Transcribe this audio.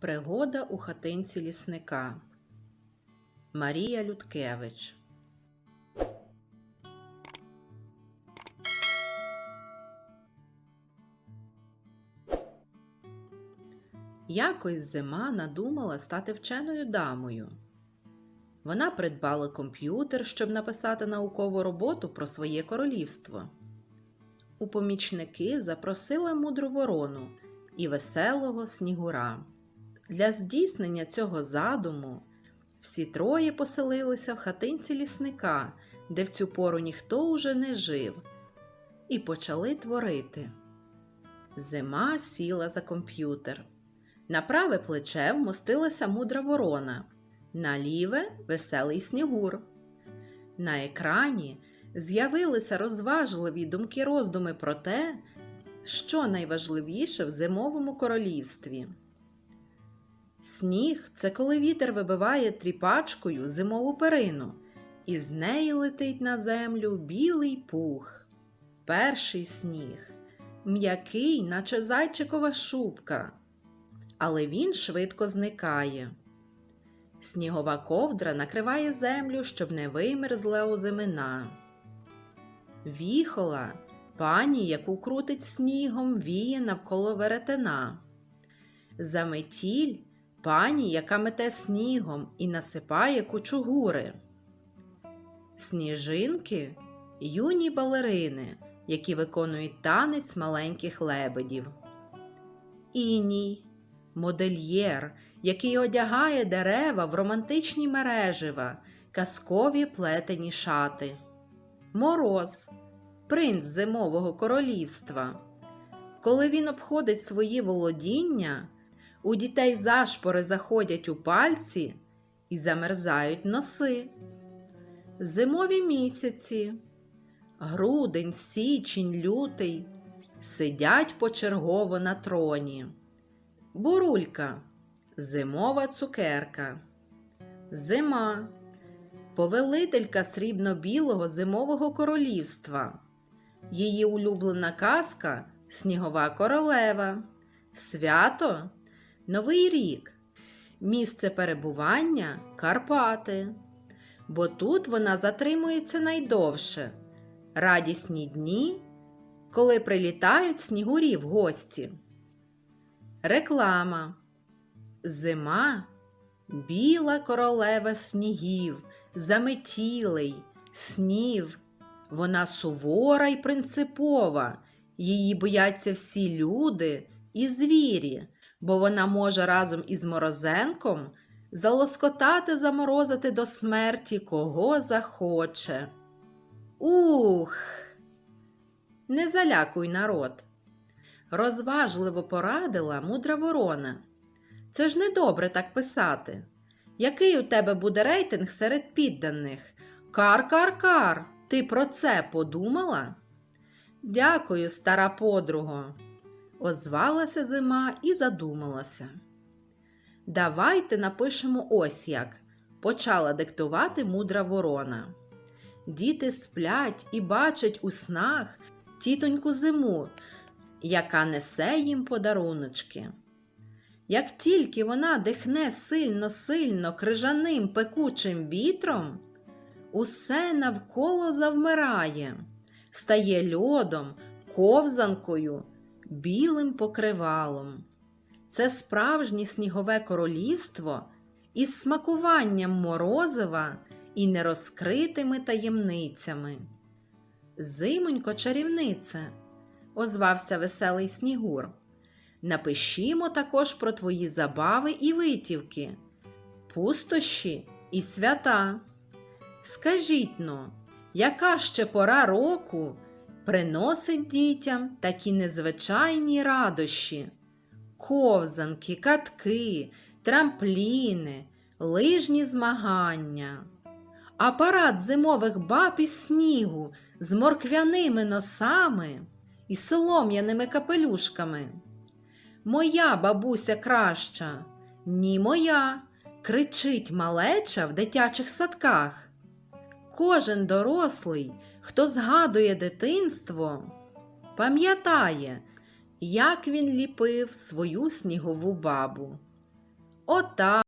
Пригода у хатинці лісника Марія Людкевич Якось зима надумала стати вченою дамою. Вона придбала комп'ютер, щоб написати наукову роботу про своє королівство. У помічники запросила мудру ворону і веселого снігура. Для здійснення цього задуму всі троє поселилися в хатинці лісника, де в цю пору ніхто уже не жив, і почали творити. Зима сіла за комп'ютер. На праве плече вмостилася мудра ворона, на ліве веселий снігур. На екрані з'явилися розважливі думки роздуми про те, що найважливіше в зимовому королівстві. Сніг це коли вітер вибиває тріпачкою зимову перину, і з неї летить на землю білий пух. Перший сніг, м'який, наче зайчикова шубка, але він швидко зникає. Снігова ковдра накриває землю, щоб не вимерзла озимина. Віхола пані, яку крутить снігом, віє навколо веретена. Заметіль пані, яка мете снігом і насипає кучугури. Сніжинки юні балерини, які виконують танець маленьких лебедів. Іній модельєр, який одягає дерева в романтичні мережива, казкові плетені шати. Мороз принц зимового королівства. Коли він обходить свої володіння, у дітей зашпори заходять у пальці і замерзають носи. Зимові місяці, грудень, січень, лютий сидять почергово на троні. Бурулька зимова цукерка. Зима повелителька срібно-білого зимового королівства. Її улюблена казка Снігова королева. Свято Новий рік. Місце перебування Карпати. Бо тут вона затримується найдовше. Радісні дні, коли прилітають снігурі в гості. Реклама. Зима біла королева снігів, заметілий, снів. Вона сувора й принципова, її бояться всі люди і звірі, бо вона може разом із морозенком залоскотати, заморозити до смерті кого захоче. Ух! Не залякуй народ. Розважливо порадила мудра ворона. Це ж недобре так писати. Який у тебе буде рейтинг серед підданих? Кар-кар-кар, ти про це подумала? Дякую, стара подруго, озвалася зима і задумалася. Давайте напишемо ось як, почала диктувати мудра ворона. Діти сплять і бачать у снах тітоньку зиму, яка несе їм подаруночки. Як тільки вона дихне сильно-сильно крижаним пекучим вітром, усе навколо завмирає, стає льодом, ковзанкою, білим покривалом. Це справжнє снігове королівство із смакуванням морозива і нерозкритими таємницями. Зимонько чарівнице, озвався веселий снігур. Напишімо також про твої забави і витівки, пустощі і свята. Скажіть но, яка ще пора року приносить дітям такі незвичайні радощі? Ковзанки, катки, трампліни, лижні змагання, апарат зимових баб із снігу з морквяними носами і солом'яними капелюшками. Моя бабуся краща, ні моя, кричить малеча в дитячих садках. Кожен дорослий, хто згадує дитинство, пам'ятає, як він ліпив свою снігову бабу. Отак.